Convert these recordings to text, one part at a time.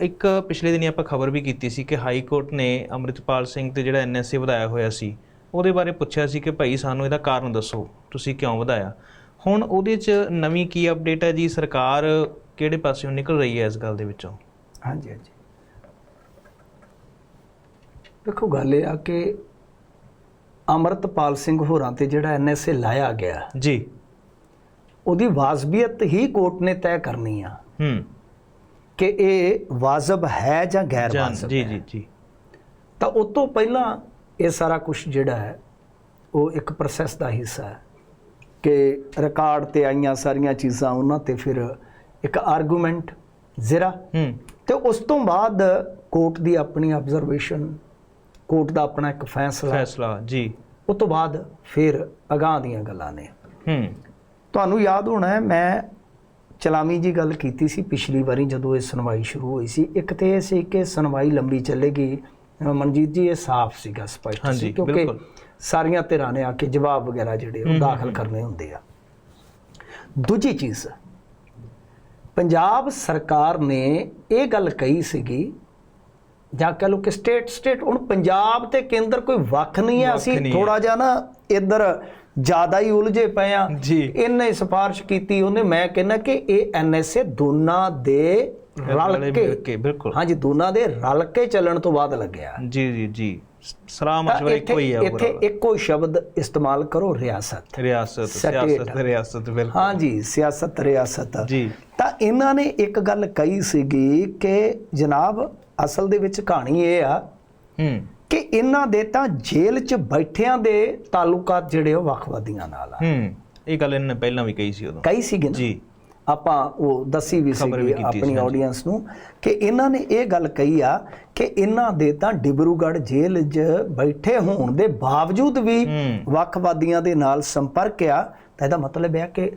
ਇੱਕ ਪਿਛਲੇ ਦਿਨੀ ਆਪਾਂ ਖਬਰ ਵੀ ਕੀਤੀ ਸੀ ਕਿ ਹਾਈ ਕੋਰਟ ਨੇ ਅੰਮ੍ਰਿਤਪਾਲ ਸਿੰਘ ਤੇ ਜਿਹੜਾ ਐਨਐਸਏ ਵਧਾਇਆ ਹੋਇਆ ਸੀ ਉਹਦੇ ਬਾਰੇ ਪੁੱਛਿਆ ਸੀ ਕਿ ਭਾਈ ਸਾਨੂੰ ਇਹਦਾ ਕਾਰਨ ਦੱਸੋ ਤੁਸੀਂ ਕਿਉਂ ਵਧਾਇਆ? ਹੁਣ ਉਹਦੇ 'ਚ ਨਵੀਂ ਕੀ ਅਪਡੇਟ ਹੈ ਜੀ? ਸਰਕਾਰ ਕਿਹੜੇ ਪਾਸਿਓਂ ਨਿਕਲ ਰਹੀ ਹੈ ਇਸ ਗੱਲ ਦੇ ਵਿੱਚੋਂ? ਹਾਂਜੀ ਹਾਂਜੀ। ਦੇਖੋ ਗੱਲ ਇਹ ਆ ਕਿ ਅਮਰਤਪਾਲ ਸਿੰਘ ਹੋਰਾਂ ਤੇ ਜਿਹੜਾ ਐਨਐਸਏ ਲਾਇਆ ਗਿਆ ਜੀ। ਉਹਦੀ ਵਾਜਬੀਅਤ ਹੀ ਕੋਰਟ ਨੇ ਤੈਅ ਕਰਨੀ ਆ। ਹੂੰ। ਕਿ ਇਹ ਵਾਜਬ ਹੈ ਜਾਂ ਗੈਰ ਵਾਜਬ ਜੀ ਜੀ ਜੀ। ਤਾਂ ਉਸ ਤੋਂ ਪਹਿਲਾਂ ਇਹ ਸਾਰਾ ਕੁਝ ਜਿਹੜਾ ਹੈ ਉਹ ਇੱਕ ਪ੍ਰੋਸੈਸ ਦਾ ਹਿੱਸਾ ਹੈ ਕਿ ਰਿਕਾਰਡ ਤੇ ਆਈਆਂ ਸਾਰੀਆਂ ਚੀਜ਼ਾਂ ਉਹਨਾਂ ਤੇ ਫਿਰ ਇੱਕ ਆਰਗੂਮੈਂਟ ਜ਼ਰਾ। ਹੂੰ। ਤੇ ਉਸ ਤੋਂ ਬਾਅਦ ਕੋਰਟ ਦੀ ਆਪਣੀ ਆਬਜ਼ਰਵੇਸ਼ਨ ਕੋਰਟ ਦਾ ਆਪਣਾ ਇੱਕ ਫੈਸਲਾ। ਫੈਸਲਾ ਜੀ। ਉਸ ਤੋਂ ਬਾਅਦ ਫਿਰ ਅਗਾਹ ਦੀਆਂ ਗੱਲਾਂ ਨੇ। ਹੂੰ। ਤੁਹਾਨੂੰ ਯਾਦ ਹੋਣਾ ਹੈ ਮੈਂ ਚਲਾਮੀ ਜੀ ਗੱਲ ਕੀਤੀ ਸੀ ਪਿਛਲੀ ਵਾਰੀ ਜਦੋਂ ਇਹ ਸੁਣਵਾਈ ਸ਼ੁਰੂ ਹੋਈ ਸੀ ਇੱਕ ਤੇ ਇਹ ਸੀ ਕਿ ਸੁਣਵਾਈ ਲੰਬੀ ਚੱਲੇਗੀ ਮਨਜੀਤ ਜੀ ਇਹ ਸਾਫ਼ ਸੀਗਾ ਸਪਸ਼ਟ ਸੀ ਕਿਉਂਕਿ। ਸਾਰੀਆਂ ਧਿਰਾਂ ਨੇ ਆ ਕੇ ਜਵਾਬ ਵਗੈਰਾ ਜਿਹੜੇ ਉਹ ਦਾਖਲ ਕਰਨੇ ਹੁੰਦੇ ਆ ਦੂਜੀ ਚੀਜ਼ ਪੰਜਾਬ ਸਰਕਾਰ ਨੇ ਇਹ ਗੱਲ ਕਹੀ ਸੀਗੀ ਜਾਂ ਕਹ ਲਓ ਕਿ ਸਟੇਟ ਸਟੇਟ ਹੁਣ ਪੰਜਾਬ ਤੇ ਕੇਂਦਰ ਕੋਈ ਵੱਖ ਨਹੀਂ ਹੈ ਅਸੀਂ। ਥੋੜਾ ਜਿਹਾ ਨਾ ਇੱਧਰ ਜ਼ਿਆਦਾ ਹੀ ਉਲਝੇ ਪਏ ਆ। ਇਹਨੇ ਸਿਫਾਰਿਸ਼ ਕੀਤੀ ਉਹਨੇ ਮੈਂ ਕਹਿੰਦਾ ਕਿ ਇਹ ਐਨਐਸਏ ਦੋਨਾਂ ਦੇ ਰਲ ਕੇ ਬਿਲਕੁਲ। ਹਾਂਜੀ ਦੋਨਾਂ ਦੇ ਰਲ ਕੇ ਚੱਲਣ ਤੋਂ ਬਾਅਦ ਲੱਗਿਆ। ਜੀ ਜੀ ਜੀ। ਸਲਾਹ ਮਸ਼ਵਰਾ ਇੱਕੋ ਹੀ ਹੈ ਇੱਥੇ। ਇੱਕੋ ਸ਼ਬਦ ਇਸਤੇਮਾਲ ਕਰੋ ਰਿਆਸਤ। ਰਿਆਸਤ। ਸਿਆਸਤ ਰਿਆਸਤ ਬਿਲਕੁਲ। ਹਾਂਜੀ ਸਿਆਸਤ ਰਿਆਸਤ। ਜੀ। ਤਾਂ ਇਹਨਾਂ ਨੇ ਇੱਕ ਗੱਲ ਕਹੀ ਸੀਗੀ ਕਿ ਜਨਾਬ ਅਸਲ ਦੇ ਵਿੱਚ ਕਹਾਣੀ ਇਹ ਆ ਹੂੰ। ਕਿ ਇਹਨਾਂ ਦੇ ਤਾਂ ਜੇਲ੍ਹ 'ਚ ਬੈਠਿਆਂ ਦੇ ਤਾਲੁਕਾਤ ਜਿਹੜੇ ਉਹ ਵੱਖਵਾਦੀਆਂ ਨਾਲ ਆ। ਹੂੰ ਇਹ ਗੱਲ ਇਹਨੇ ਪਹਿਲਾਂ ਵੀ ਕਹੀ ਸੀ ਉਦੋਂ। ਕਈ ਸੀਗੇ ਨਾ? ਜੀ। ਆਪਾਂ ਉਹ ਦੱਸੀ ਵੀ ਆਪਣੀ ਸੀ, ਹਾਂਜੀ। ਆਡੀਅנס ਨੂੰ ਕਿ ਇਹਨਾਂ ਨੇ ਇਹ ਗੱਲ ਕਹੀ ਆ ਕਿ ਇਹਨਾਂ ਦੇ ਤਾਂ ਡਿਬਰੂਗੜ੍ਹ ਜੇਲ੍ਹ 'ਚ ਬੈਠੇ ਹੋਣ ਦੇ ਬਾਵਜੂਦ ਵੀ। ਵੱਖਵਾਦੀਆਂ ਦੇ ਨਾਲ ਸੰਪਰਕ ਆ ਤਾਂ ਇਹਦਾ ਮਤਲਬ ਹੈ ਕਿ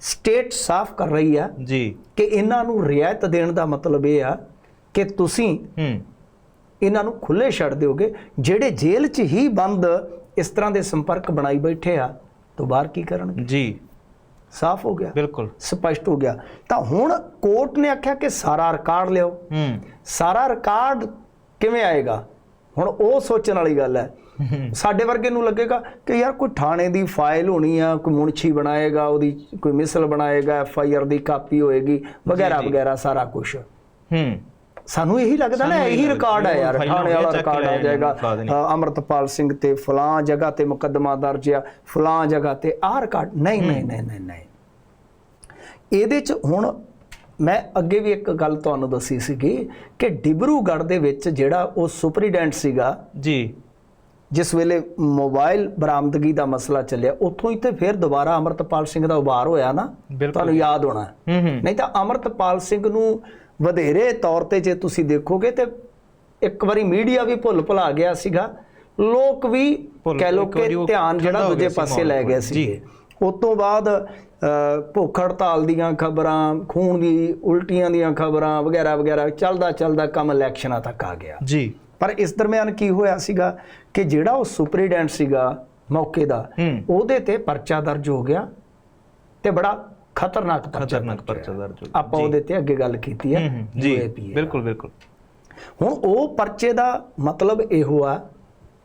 ਸਟੇਟ ਸਾਫ਼ ਕਰ ਰਹੀ ਆ ਜੀ। ਕਿ ਇਹਨਾਂ ਨੂੰ ਰਿਆਇਤ ਦੇਣ ਦਾ ਮਤਲਬ ਇਹ ਆ ਕਿ ਤੁਸੀਂ ਹੂੰ। ਇਹਨਾਂ ਨੂੰ ਖੁੱਲੇ ਛੱਡ ਦਿਓਗੇ। ਜਿਹੜੇ ਜੇਲ੍ਹ 'ਚ ਹੀ ਬੰਦ ਇਸ ਤਰ੍ਹਾਂ ਦੇ ਸੰਪਰਕ ਬਣਾਈ ਬੈਠੇ ਆ ਤਾਂ ਬਾਹਰ ਕੀ ਕਰਨਗੇ? ਜੀ। ਸਾਫ਼ ਹੋ ਗਿਆ। ਬਿਲਕੁਲ। ਸਪਸ਼ਟ ਹੋ ਗਿਆ। ਤਾਂ ਹੁਣ ਕੋਰਟ ਨੇ ਆਖਿਆ ਕਿ ਸਾਰਾ ਰਿਕਾਰਡ ਲਿਓ ਹੂੰ। ਸਾਰਾ ਰਿਕਾਰਡ ਕਿਵੇਂ ਆਏਗਾ? ਹੁਣ ਉਹ ਸੋਚਣ ਵਾਲੀ ਗੱਲ ਹੈ। ਸਾਡੇ ਵਰਗੇ ਨੂੰ ਲੱਗੇਗਾ ਕਿ ਯਾਰ ਕੋਈ ਥਾਣੇ ਦੀ ਫਾਈਲ ਹੋਣੀ ਆ ਕੋਈ ਮੁਨਸ਼ੀ ਬਣਾਏਗਾ ਉਹਦੀ ਕੋਈ ਮਿਸਲ ਬਣਾਏਗਾ ਐਫ ਆਈ ਆਰ ਦੀ ਕਾਪੀ ਹੋਏਗੀ ਵਗੈਰਾ। ਵਗੈਰਾ ਸਾਰਾ ਕੁਝ ਹੂੰ। ਸਾਨੂੰ ਇਹੀ ਲੱਗਦਾ ਨਾ ਇਹੀ ਰਿਕਾਰਡ ਹੈ ਯਾਰ ਥਾਣੇ ਵਾਲਾ ਰਿਕਾਰਡ ਆ ਜਾਏਗਾ। ਅਮਰਤਪਾਲ ਸਿੰਘ ਤੇ ਫਲਾਂ ਜਗ੍ਹਾ ਤੇ ਮੁਕੱਦਮਾ ਦਰਜ ਆ ਫਲਾਂ ਜਗ੍ਹਾ ਤੇ ਆਹ ਰਿਕਾਰਡ ਨਹੀਂ ਨਹੀਂ ਨਹੀਂ ਨਹੀਂ ਨਹੀਂ। ਇਹਦੇ ਚ ਹੁਣ ਮੈਂ ਅੱਗੇ ਵੀ ਇੱਕ ਗੱਲ ਤੁਹਾਨੂੰ ਦੱਸੀ ਸੀਗੀ ਕਿ ਡਿਬਰੂਗੜ੍ਹ ਦੇ ਵਿੱਚ ਜਿਹੜਾ ਉਹ ਸੁਪਰੀਡੈਂਟ ਸੀਗਾ ਜੀ। ਜਿਸ ਵੇਲੇ ਮੋਬਾਈਲ ਬਰਾਮਦਗੀ ਦਾ ਮਸਲਾ ਚੱਲਿਆ ਉੱਥੋਂ ਹੀ ਤੇ ਫਿਰ ਦੁਬਾਰਾ ਅਮਰਤਪਾਲ ਸਿੰਘ ਦਾ ਉਭਾਰ ਹੋਇਆ ਨਾ ਤੁਹਾਨੂੰ ਯਾਦ ਹੋਣਾ। ਨਹੀਂ ਤਾਂ ਅਮਰਤਪਾਲ ਸਿੰਘ ਨੂੰ ਵਧੇਰੇ ਤੌਰ ਤੇ ਜੇ ਤੁਸੀਂ ਦੇਖੋਗੇ ਤੇ ਇੱਕ ਵਾਰੀ ਮੀਡੀਆ ਵੀ ਭੁੱਲ ਭੁਲਾ ਗਿਆ ਸੀਗਾ। ਲੋਕ ਵੀ ਕਹਿ ਲੋ ਕਿ ਧਿਆਨ ਜਿਹੜਾ ਦੂਜੇ ਗਿਆ ਸੀ ਪਾਸੇ ਲੈ ਜੀ। ਸੀਗੇ। ਉਸ ਤੋਂ ਬਾਅਦ ਭੁੱਖ ਹੜਤਾਲ ਦੀਆਂ ਖਬਰਾਂ ਖੂਨ ਦੀ ਉਲਟੀਆਂ ਦੀਆਂ ਖਬਰਾਂ ਵਗੈਰਾ ਵਗੈਰਾ ਚੱਲਦਾ ਚੱਲਦਾ ਕੰਮ ਇਲੈਕਸ਼ਨਾਂ ਤੱਕ ਆ ਗਿਆ। ਜੀ। ਪਰ ਇਸ ਦਰਮਿਆਨ ਕੀ ਹੋਇਆ ਸੀਗਾ ਕਿ ਜਿਹੜਾ ਉਹ ਸੁਪਰੀਡੈਂਟ ਸੀਗਾ ਮੌਕੇ ਦਾ ਉਹਦੇ ਤੇ ਪਰਚਾ ਦਰਜ ਹੋ ਗਿਆ ਤੇ ਬੜਾ ਖਤਰਨਾਕ ਖਤਰਨਾਕ। ਪਰਚਾ ਦਰਜ ਹੋ ਗਿਆ। ਆਪਾਂ ਉਹਦੇ ਤੇ ਅੱਗੇ ਗੱਲ ਕੀਤੀ ਹੈ। ਜੀ ਬਿਲਕੁਲ ਬਿਲਕੁਲ। ਹੁਣ ਉਹ ਪਰਚੇ ਦਾ ਮਤਲਬ ਇਹੋ ਆ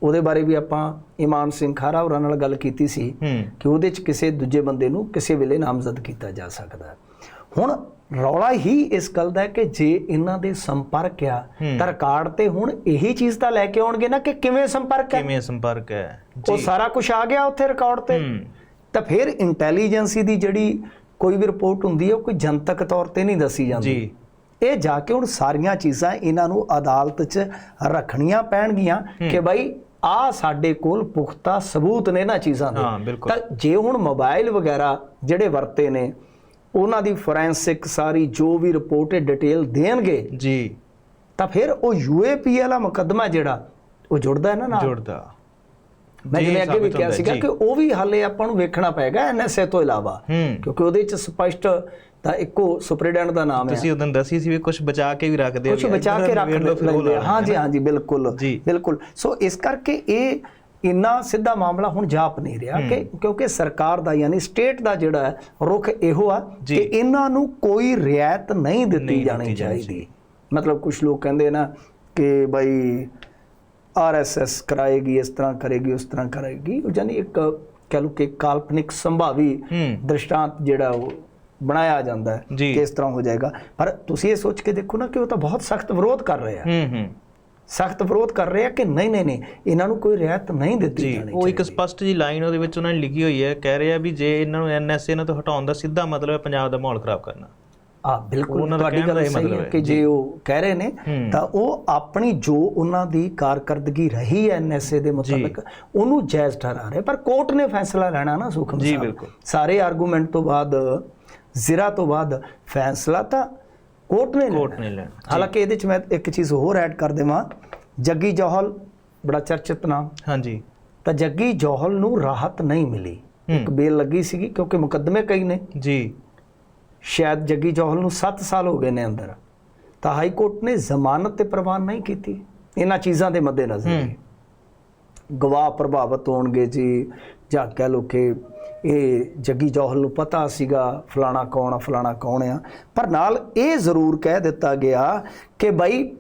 ਉਹਦੇ ਬਾਰੇ ਵੀ ਆਪਾਂ ਇਮਾਨ ਸਿੰਘ ਖਾਰਾ ਹੋਰਾਂ ਨਾਲ ਗੱਲ ਕੀਤੀ ਸੀ ਕਿ ਉਹਦੇ ਚ ਕਿਸੇ ਦੂਜੇ ਬੰਦੇ ਨੂੰ ਕਿਸੇ ਵੇਲੇ ਨਾਮਜ਼ਦ ਕੀਤਾ ਜਾ ਸਕਦਾ। ਹੁਣ ਰੌਲਾ ਹੀ ਇਸ ਗੱਲ ਦਾ ਹੈ ਕਿ ਜੇ ਇਹਨਾਂ ਦੇ ਸੰਪਰਕ ਆ। ਤਾਂ ਰਿਕਾਰਡ ਤੇ ਹੁਣ ਇਹੀ ਚੀਜ਼ ਤਾਂ ਲੈ ਕੇ ਆਉਣਗੇ ਨਾ ਕਿ ਕਿਵੇਂ ਸੰਪਰਕ ਹੈ। ਕਿਵੇਂ ਸੰਪਰਕ ਹੈ। ਉਹ ਸਾਰਾ ਕੁਝ ਆ ਗਿਆ ਉੱਥੇ ਰਿਕਾਰਡ ਤੇ। ਤਾਂ ਫਿਰ ਇੰਟੈਲੀਜੈਂਸੀ ਦੀ ਜਿਹੜੀ ਕੋਈ ਵੀ ਰਿਪੋਰਟ ਹੁੰਦੀ ਹੈ ਉਹ ਕੋਈ ਜਨਤਕ ਤੌਰ ਤੇ ਨਹੀਂ ਦੱਸੀ ਜਾਂਦੀ। ਜੀ। ਇਹ ਜਾ ਕੇ ਹੁਣ ਸਾਰੀਆਂ ਚੀਜ਼ਾਂ ਇਹਨਾਂ ਨੂੰ ਅਦਾਲਤ 'ਚ ਰੱਖਣੀਆਂ ਪੈਣਗੀਆਂ ਕਿ ਭਾਈ ਆ ਸਾਡੇ ਕੋਲ ਪੁਖਤਾ ਸਬੂਤ ਨੇ ਨਾ ਚੀਜ਼ਾਂ ਦੇ। ਹਾਂ, ਬਿਲਕੁਲ। ਤਾਂ ਜੇ ਹੁਣ ਮੋਬਾਈਲ ਵਗੈਰਾ ਜਿਹੜੇ ਵਰਤੇ ਨੇ ਉਹਨਾਂ ਦੀ ਫੋਰੈਂਸਿਕ ਸਾਰੀ ਜੋ ਵੀ ਰਿਪੋਰਟ ਡਿਟੇਲ ਦੇਣਗੇ ਜੀ। ਤਾਂ ਫਿਰ ਉਹ ਯੂਏਪੀ ਵਾਲਾ ਮੁਕੱਦਮਾ ਜਿਹੜਾ ਉਹ ਜੁੜਦਾ ਹੈ ਨਾ ਨਾਲ? ਜੁੜਦਾ। ਮੈਂ ਜਿਵੇਂ ਅੱਗੇ ਵੀ ਕਿਹਾ ਸੀਗਾ। ਕਿ ਉਹ ਵੀ ਹਾਲੇ ਆਪਾਂ ਨੂੰ ਵੇਖਣਾ ਪਏਗਾ ਐਨਐਸਏ ਤੋਂ ਇਲਾਵਾ। ਹੂੰ। ਕਿਉਂਕਿ ਉਹਦੇ ਚ ਸਪਸ਼ਟ ਤਾਂ ਇੱਕੋ ਸੁਪਰੀਡੈਂਟ ਦਾ ਨਾਮ ਹੈ। ਤੁਸੀਂ ਉਦੋਂ ਦੱਸੀ ਸੀ ਵੀ ਕੁਝ ਬਚਾ ਕੇ ਵੀ ਰੱਖਦੇ ਕੁਝ ਬਚਾ ਕੇ ਰੱਖ ਲੈਂਦੇ ਆ। ਹਾਂਜੀ ਹਾਂਜੀ ਬਿਲਕੁਲ ਜੀ। ਬਿਲਕੁਲ। ਸੋ ਇਸ ਕਰਕੇ ਇਹ ਇੰਨਾ ਸਿੱਧਾ ਮਾਮਲਾ ਹੁਣ ਜਾਪ ਨਹੀਂ ਰਿਹਾ ਕਿ ਕਿਉਂਕਿ ਸਰਕਾਰ ਦਾ ਯਾਨੀ ਸਟੇਟ ਦਾ ਜਿਹੜਾ ਹੈ ਰੁਖ ਇਹੋ ਆ। ਕਿ ਇਹਨਾਂ ਨੂੰ ਕੋਈ ਰਿਆਇਤ ਨਹੀਂ ਦਿੱਤੀ ਜਾਣੀ ਦਿੱਤੀ ਜਾਣੀ ਚਾਹੀਦੀ। ਮਤਲਬ ਕੁਝ ਲੋਕ ਕਹਿੰਦੇ ਨਾ ਕਿ ਭਾਈ ਆਰਐਸਐਸ ਕਰਾਏਗੀ ਇਸ ਤਰ੍ਹਾਂ ਕਰੇਗੀ ਉਸ ਤਰ੍ਹਾਂ ਕਰੇਗੀ। ਜਾਨੀ ਇੱਕ ਕਹ ਲਓ ਕਿ ਕਾਲਪਨਿਕ ਸੰਭਾਵੀ ਦ੍ਰਿਸ਼ਟਾਂਤ ਜਿਹੜਾ ਉਹ ਬਣਾਇਆ ਜਾਂਦਾ ਹੈ। ਕਿ ਇਸ ਤਰ੍ਹਾਂ ਹੋ ਜਾਏਗਾ। ਪਰ ਤੁਸੀਂ ਇਹ ਸੋਚ ਕੇ ਦੇਖੋ ਨਾ ਕਿ ਉਹ ਤਾਂ ਬਹੁਤ ਸਖਤ ਵਿਰੋਧ ਕਰ ਰਹੇ ਆ ਹੂੰ ਹੂੰ। ਸਖਤ ਵਿਰੋਧ ਕਰ ਰਹੇ ਆ ਕਿ ਨਹੀਂ ਨਹੀਂ ਨਹੀਂ ਇਹਨਾਂ ਨੂੰ ਕੋਈ ਰਿਆਇਤ ਨਹੀਂ ਦਿੱਤੀ ਜਾਣੀ ਉਹ ਇੱਕ। ਸਪਸ਼ਟ ਜੀ ਲਾਈਨ ਉਹਦੇ ਵਿੱਚ ਉਹਨਾਂ ਨੇ ਲਿਖੀ ਹੋਈ ਹੈ ਕਹਿ ਰਿਹਾ ਵੀ ਜੇ ਇਹਨਾਂ ਨੂੰ ਐਨਐਸਏ ਨਾਲ ਤੋਂ ਹਟਾਉਣ ਦਾ ਸਿੱਧਾ ਮਤਲਬ ਹੈ ਪੰਜਾਬ ਦਾ ਮਾਹੌਲ ਖਰਾਬ ਕਰਨਾ। ਆ ਬਿਲਕੁਲ। ਤੁਹਾਡੀ ਗੱਲ ਸਹੀ ਮਤਲਬ ਹੈ ਕਿ ਜੇ ਉਹ ਕਹਿ ਰਹੇ ਨੇ। ਤਾਂ ਉਹ ਆਪਣੀ ਜੋ ਉਹਨਾਂ ਦੀ ਕਾਰਕਰਦਗੀ ਰਹੀ ਹੈ ਐਨਐਸਏ ਦੇ ਮੁਤਾਬਕ ਉਹਨੂੰ ਜਾਇਜ਼ ਠਹਿਰਾ ਰਹੇ। ਪਰ ਕੋਰਟ ਨੇ ਫੈਸਲਾ ਲੈਣਾ ਨਾ ਸੁਖਮ ਜੀ, ਬਿਲਕੁਲ। ਸਾਰੇ ਆਰਗੂਮੈਂਟ ਤੋਂ ਬਾਅਦ ਜ਼ਿਰਾ ਤੋਂ ਬਾਅਦ ਫੈਸਲਾ ਤਾਂ ਕੋਰਟ ਨੇ ਕੋਰਟ। ਨੇ ਲੈਣਾ। ਹਾਲਾਂਕਿ ਇਹਦੇ ਚ ਮੈਂ ਇੱਕ ਚੀਜ਼ ਹੋਰ ਐਡ ਕਰ ਦੇਵਾਂ। ਜੱਗੀ ਜੋਹਲ ਬੜਾ ਚਰਚਿਤ ਨਾਮ। ਹਾਂਜੀ। ਤਾਂ ਜੱਗੀ ਜੋਹਲ ਨੂੰ ਰਾਹਤ ਨਹੀਂ ਮਿਲੀ। ਇੱਕ ਬੇਲ ਲੱਗੀ ਸੀਗੀ ਕਿਉਂਕਿ ਮੁਕੱਦਮੇ ਕਈ ਨੇ। ਜੀ। ਸ਼ਾਇਦ ਜੱਗੀ ਜੋਹਲ ਨੂੰ 7 ਸਾਲ ਹੋ ਗਏ ਨੇ ਅੰਦਰ। ਤਾਂ ਹਾਈ ਕੋਰਟ ਨੇ ਜ਼ਮਾਨਤ ਤੇ ਪ੍ਰਵਾਨ ਨਹੀਂ ਕੀਤੀ। ਇਹਨਾਂ ਚੀਜ਼ਾਂ ਦੇ ਮੱਦੇਨਜ਼ਰ ਗਵਾਹ ਪ੍ਰਭਾਵਿਤ ਹੋਣਗੇ ਜੀ। ਜਾਂ ਕਹਿ ਲੋ ਕਿ ਇਹ ਜੱਗੀ ਜੋਹਲ ਨੂੰ ਪਤਾ ਸੀਗਾ ਫਲਾਣਾ ਕੌਣ ਆ ਫਲਾਣਾ ਕੌਣ ਆ। ਪਰ ਨਾਲ ਇਹ ਜ਼ਰੂਰ ਕਹਿ ਦਿੱਤਾ ਗਿਆ ਕਿ ਭਾਈ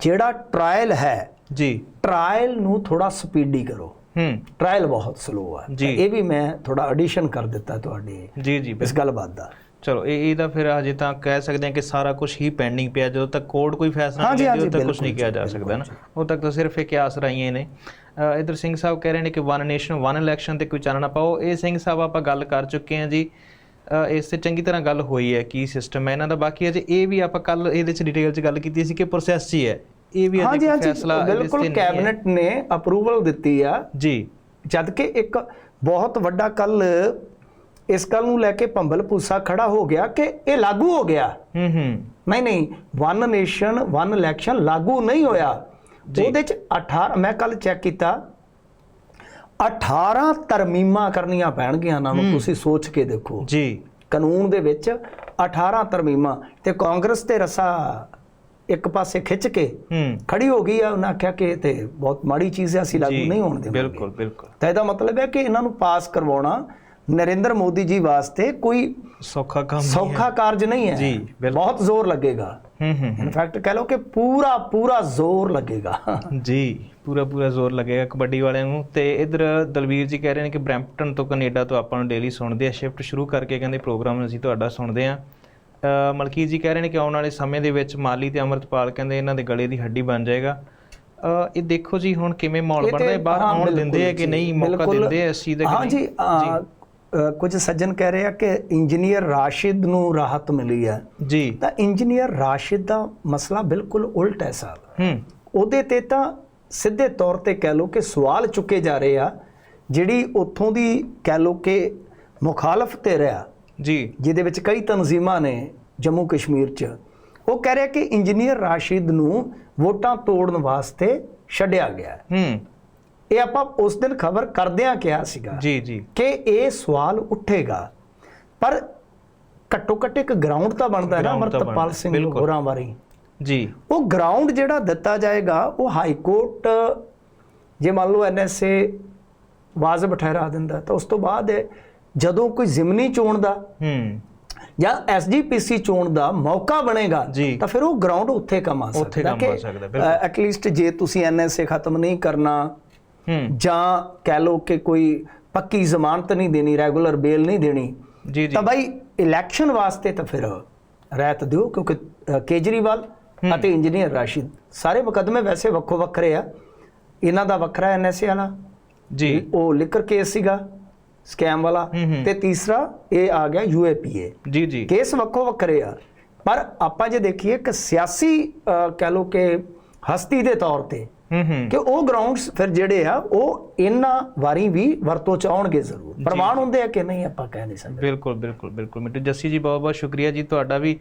ਜਿਹੜਾ ਟ੍ਰਾਇਲ ਹੈ ਜੀ। ਟ੍ਰਾਇਲ ਨੂੰ ਥੋੜਾ ਸਪੀਡੀ ਕਰੋ। ਹੂੰ। ਟ੍ਰਾਇਲ ਬਹੁਤ ਸਲੋ ਆ। ਇਹ ਵੀ ਮੈਂ ਥੋੜਾ ਐਡੀਸ਼ਨ ਕਰ ਦਿੱਤਾ ਤੁਹਾਡੇ ਜੀ ਜੀ ਇਸ ਗੱਲਬਾਤ ਦਾ। ਚਲੋ ਇਹ ਇਹਦਾ ਫਿਰ ਹਜੇ ਤਾਂ ਕਹਿ ਸਕਦੇ ਹਾਂ ਕਿ ਸਾਰਾ ਕੁਝ ਹੀ ਪੈਂਡਿੰਗ ਪਿਆ। ਜਦੋਂ ਤੱਕ ਕੋਰਟ ਕੋਈ ਫੈਸਲਾ ਨਹੀਂ ਲੈਂਦੀ ਉਦੋਂ ਤੱਕ ਕੁਝ ਨਹੀਂ ਕਿਹਾ ਜੀ, ਸਕਦਾ ਨਾ। ਉਦੋਂ ਤੱਕ ਤਾਂ ਸਿਰਫ ਇੱਕ ਆਸ ਰਾਈਆਂ ਨੇ। ਇੱਧਰ ਸਿੰਘ ਸਾਹਿਬ ਕਹਿ ਰਹੇ ਨੇ ਕਿ ਵਨ ਨੇਸ਼ਨ ਵਨ ਇਲੈਕਸ਼ਨ ਤੇ ਕੋਈ ਚਾਨਣਾ ਪਾਓ। ਇਹ ਸਿੰਘ ਸਾਹਿਬ ਆਪਾਂ ਗੱਲ ਕਰ ਚੁੱਕੇ ਹਾਂ ਜੀ। ਇਸ ਤੇ ਚੰਗੀ ਤਰ੍ਹਾਂ ਗੱਲ ਹੋਈ ਹੈ ਕੀ ਸਿਸਟਮ ਹੈ। ਇਹਨਾਂ ਦਾ ਬਾਕੀ ਅਜੇ ਇਹ ਵੀ ਆਪਾਂ ਕੱਲ ਇਹਦੇ ਚ ਡਿਟੇਲ ਚ ਗੱਲ ਕੀਤੀ ਸੀ ਕਿ ਪ੍ਰੋਸੈਸ ਹੀ ਹੈ। ਇਹ ਵੀ ਅਜੇ ਫੈਸਲਾ ਬਿਲਕੁਲ। ਕੈਬਨਿਟ ਨੇ ਅਪਰੂਵਲ ਦਿੱਤੀ ਆ। ਜੀ। ਜਦ ਕਿ ਇੱਕ ਬਹੁਤ ਵੱਡਾ ਕੱਲ ਇਸ ਗੱਲ ਨੂੰ ਲੈ ਕੇ ਭੰਬਲ ਭੂਸਾ ਖੜਾ ਹੋ ਗਿਆ ਕਿ ਇਹ ਲਾਗੂ ਹੋ ਗਿਆ? ਹੂੰ ਹੂੰ। ਨਹੀਂ ਨਹੀਂ ਵਨ ਨੇਸ਼ਨ ਵਨ ਇਲੈਕਸ਼ਨ ਲਾਗੂ ਨਹੀਂ ਹੋਇਆ। ਉਹਦੇ ਚ 18 ਮੈਂ ਕੱਲ ਚੈੱਕ ਕੀਤਾ। 18 ਤਰਮੀਮਾਂ ਕਰਨੀਆਂ ਪੈਣਗੀਆਂ ਇਹਨਾਂ ਨੂੰ ਤੁਸੀਂ ਸੋਚ ਕੇ ਦੇਖੋ। ਜੀ। ਕਾਨੂੰਨ ਦੇ ਵਿੱਚ 18 ਤਰਮੀਮਾਂ ਤੇ ਕਾਂਗਰਸ ਤੇ ਰਸਾ ਇੱਕ ਪਾਸੇ ਖਿੱਚ ਕੇ ਖੜੀ ਹੋ ਗਈ ਆ ਉਹਨਾਂ ਆਖਿਆ ਕਿ ਤੇ ਬਹੁਤ ਮਾੜੀ ਚੀਜ਼ ਹੈ ਅਸੀਂ ਲਾਗੂ ਨਹੀਂ ਹੋਣ ਦੇਵਾਂਗੇ। ਬਿਲਕੁਲ ਬਿਲਕੁਲ। ਤਾਂ ਇਹਦਾ ਮਤਲਬ ਹੈ ਕਿ ਇਹਨਾਂ ਨੂੰ ਪਾਸ ਕਰਵਾਉਣਾ ਨਰਿੰਦਰ ਮੋਦੀ ਜੀ ਵਾਸਤੇ ਕੋਈ ਸੌਖਾ ਕੰਮ ਨਹੀਂ ਹੈ। ਸੌਖਾ ਕਾਰਜ ਨਹੀਂ ਹੈ। ਜੀ। ਬਹੁਤ ਜ਼ੋਰ ਲੱਗੇਗਾ। ਹੂੰ ਹੂੰ ਇਨਫੈਕਟ ਕਹਿ ਲਓ ਕਿ ਪੂਰਾ ਪੂਰਾ ਜ਼ੋਰ ਲੱਗੇਗਾ। ਜੀ ਪੂਰਾ ਪੂਰਾ ਜ਼ੋਰ ਲੱਗੇਗਾ ਕਬੱਡੀ ਵਾਲਿਆਂ ਨੂੰ। ਤੇ ਇਧਰ ਦਲਵੀਰ ਜੀ ਕਹਿ ਰਹੇ ਨੇ ਕਿ ਬ੍ਰੈਂਪਟਨ ਤੋਂ ਕੈਨੇਡਾ ਤੋਂ ਆਪਾਂ ਨੂੰ ਡੇਲੀ ਸੁਣਦੇ ਆ ਸ਼ਿਫਟ ਸ਼ੁਰੂ ਕਰਕੇ ਕਹਿੰਦੇ ਪ੍ਰੋਗਰਾਮ ਅਸੀਂ ਤੁਹਾਡਾ ਸੁਣਦੇ ਆ। ਮਲਕੀਤ ਜੀ ਕਹਿ ਰਹੇ ਨੇ ਕਿ ਆਉਣ ਵਾਲੇ ਸਮੇਂ ਦੇ ਵਿੱਚ ਮਾਲੀ ਤੇ ਅਮਰਤਪਾਲ ਕਹਿੰਦੇ ਇਹਨਾਂ ਦੇ ਗਲੇ ਦੀ ਹੱਡੀ ਬਣ ਜਾਏਗਾ। ਇਹ ਦੇਖੋ ਜੀ ਹੁਣ ਕਿਵੇਂ ਮਾਹੌਲ ਬਣਦਾ ਹੈ ਬਾਹਰ ਆਉਣ ਦਿੰਦੇ ਆ ਕਿ ਨਹੀਂ ਮੌਕਾ। ਦਿੰਦੇ ਆ ਇਸ ਚੀਜ਼ ਦਾ ਹਾਂ? ਜੀ ਕੁਝ ਸੱਜਣ ਕਹਿ ਰਹੇ ਆ ਕਿ ਇੰਜੀਨੀਅਰ ਰਾਸ਼ਿਦ ਨੂੰ ਰਾਹਤ ਮਿਲੀ ਹੈ। ਜੀ। ਤਾਂ ਇੰਜੀਨੀਅਰ ਰਾਸ਼ਿਦ ਦਾ ਮਸਲਾ ਬਿਲਕੁਲ ਉਲਟ ਹੈ ਸਾਹਿਬ ਹੂੰ। ਉਹਦੇ ਤੇ ਤਾਂ ਸਿੱਧੇ ਤੌਰ ਤੇ ਕਹਿ ਲਓ ਕਿ ਸਵਾਲ ਚੁੱਕੇ ਜਾ ਰਹੇ ਆ ਜਿਹੜੀ ਉੱਥੋਂ ਦੀ ਕਹਿ ਲਓ ਕਿ ਮੁਖਾਲਫ ਤੇ ਰਿਹਾ। ਜੀ। ਜਿਹਦੇ ਵਿੱਚ ਕਈ ਤਨਜ਼ੀਮਾਂ ਨੇ ਜੰਮੂ ਕਸ਼ਮੀਰ 'ਚ। ਉਹ ਕਹਿ ਰਿਹਾ ਕਿ ਇੰਜੀਨੀਅਰ ਰਾਸ਼ਿਦ ਨੂੰ ਵੋਟਾਂ ਤੋੜਨ ਵਾਸਤੇ ਛੱਡਿਆ ਗਿਆ। ਹੈ। ਇਹ ਆਪਾਂ ਉਸ ਦਿਨ ਖਬਰ ਕਰਦਿਆਂ ਕਿਹਾ ਸੀਗਾ ਜੀ ਜੀ ਕਿ ਇਹ ਸਵਾਲ ਉੱਠੇਗਾ ਪਰ ਘੱਟੋ ਘੱਟ ਇੱਕ ਗਰਾਊਂਡ ਤਾਂ ਬਣਦਾ ਹੈ ਨਾ ਅਮਰਤਪਾਲ ਸਿੰਘ। ਹੋਰਾਂ ਬਾਰੇ ਜੀ ਉਹ ਗਰਾਊਂਡ ਜਿਹੜਾ ਦਿੱਤਾ ਜਾਏਗਾ ਉਹ ਹਾਈ ਕੋਰਟ ਜੇ ਮੰਨ ਲਓ ਐਨਐਸਏ ਵਾਜਬ ਠਹਿਰਾ ਦਿੰਦਾ ਤਾਂ ਉਸ ਤੋਂ ਬਾਅਦ ਜਦੋਂ ਕੋਈ ਜ਼ਿਮਨੀ ਚੋਣ ਦਾ ਹੂੰ ਜਾਂ ਐਸਜੀਪੀਸੀ ਚੋਣ ਦਾ ਮੌਕਾ ਬਣੇਗਾ। ਤਾਂ ਫਿਰ ਉਹ ਗਰਾਊਂਡ ਉੱਥੇ ਕੰਮ ਆ ਸਕਦਾ ਬਿਲਕੁਲ। ਐਟਲੀਸਟ ਜੇ ਤੁਸੀਂ ਐਨਐਸਏ ਖਤਮ ਨਹੀਂ ਕਰਨਾ ਜਾਂ ਕਹਿ ਲਓ ਕਿ ਕੋਈ ਪੱਕੀ ਜ਼ਮਾਨਤ ਨਹੀਂ ਦੇਣੀ ਰੈਗੂਲਰ ਬੇਲ ਨਹੀਂ ਦੇਣੀ ਜੀ ਜੀ। ਤਾਂ ਭਾਈ ਇਲੈਕਸ਼ਨ ਵਾਸਤੇ ਤਾਂ ਫਿਰ ਰਹਿਤ ਦਿਓ ਕਿਉਂਕਿ ਕੇਜਰੀਵਾਲ ਅਤੇ ਇੰਜੀਨੀਅਰ ਰਾਸ਼ਿਦ ਸਾਰੇ ਮੁਕੱਦਮੇ ਵੈਸੇ ਵੱਖੋ ਵੱਖਰੇ ਆ। ਇਹਨਾਂ ਦਾ ਵੱਖਰਾ ਐਨਐਸਏ ਵਾਲਾ ਜੀ। ਉਹ ਲਿਕਰ ਕੇਸ ਸੀਗਾ ਸਕੈਮ ਵਾਲਾ। ਤੇ ਤੀਸਰਾ ਇਹ ਆ ਗਿਆ ਯੂਏਪੀਏ ਜੀ ਜੀ। ਕੇਸ ਵੱਖੋ ਵੱਖਰੇ ਆ। ਪਰ ਆਪਾਂ ਜੇ ਦੇਖੀਏ ਕਿ ਸਿਆਸੀ ਕਹਿ ਲਓ ਕਿ ਹਸਤੀ ਦੇ ਤੌਰ ਤੇ ਕਿ ਉਹ ਗਰਾਊਂਡਸ ਫਿਰ ਜਿਹੜੇ ਆ ਉਹ ਇਹਨਾਂ ਵਾਰੀ ਵੀ ਵਰਤੋਂ ਚ ਆਉਣਗੇ ਜ਼ਰੂਰ। ਪ੍ਰਮਾਣ ਹੁੰਦੇ ਆ ਕਿ ਨਹੀਂ ਆਪਾਂ ਕਹਿ ਨਹੀਂ ਸਕਦੇ। ਬਿਲਕੁਲ ਬਿਲਕੁਲ ਬਿਲਕੁਲ। ਮਿੱਟੂ ਜੱਸੀ ਜੀ ਬਹੁਤ ਬਹੁਤ ਸ਼ੁਕਰੀਆ ਜੀ ਤੁਹਾਡਾ ਵੀ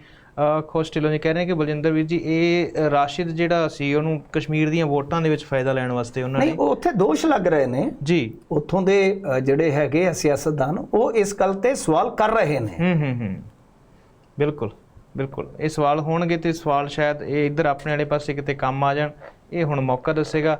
ਖੁਸ਼ ਢਿੱਲੋਂ ਜੀ। ਕਹਿ ਰਹੇ ਕਿ ਬਲਜਿੰਦਰ ਵੀਰ ਜੀ ਇਹ ਰਾਸ਼ਿਦ ਜਿਹੜਾ ਸੀ ਉਹਨੂੰ ਕਸ਼ਮੀਰ ਦੀਆਂ ਵੋਟਾਂ ਦੇ ਵਿੱਚ ਫਾਇਦਾ ਲੈਣ ਵਾਸਤੇ ਉਹਨਾਂ ਨਹੀਂ ਨੇ ਉਹ ਉੱਥੇ ਦੋਸ਼ ਲੱਗ ਰਹੇ ਨੇ। ਜੀ। ਉੱਥੋਂ ਦੇ ਜਿਹੜੇ ਹੈਗੇ ਸਿਆਸਤਦਾਨ ਉਹ ਇਸ ਗੱਲ ਤੇ ਸਵਾਲ ਕਰ ਰਹੇ ਨੇ। ਹੂੰ ਹੂੰ ਹੂੰ। ਬਿਲਕੁਲ। ਬਿਲਕੁਲ। ਇਹ ਸਵਾਲ ਹੋਣਗੇ ਤੇ ਸਵਾਲ ਸ਼ਾਇਦ ਇਹ ਇੱਧਰ ਆਪਣੇ ਵਾਲੇ ਪਾਸੇ ਕਿਤੇ ਕੰਮ ਆ ਜਾਣ। ਇਹ ਹੁਣ ਮੌਕਾ ਦੱਸੇਗਾ।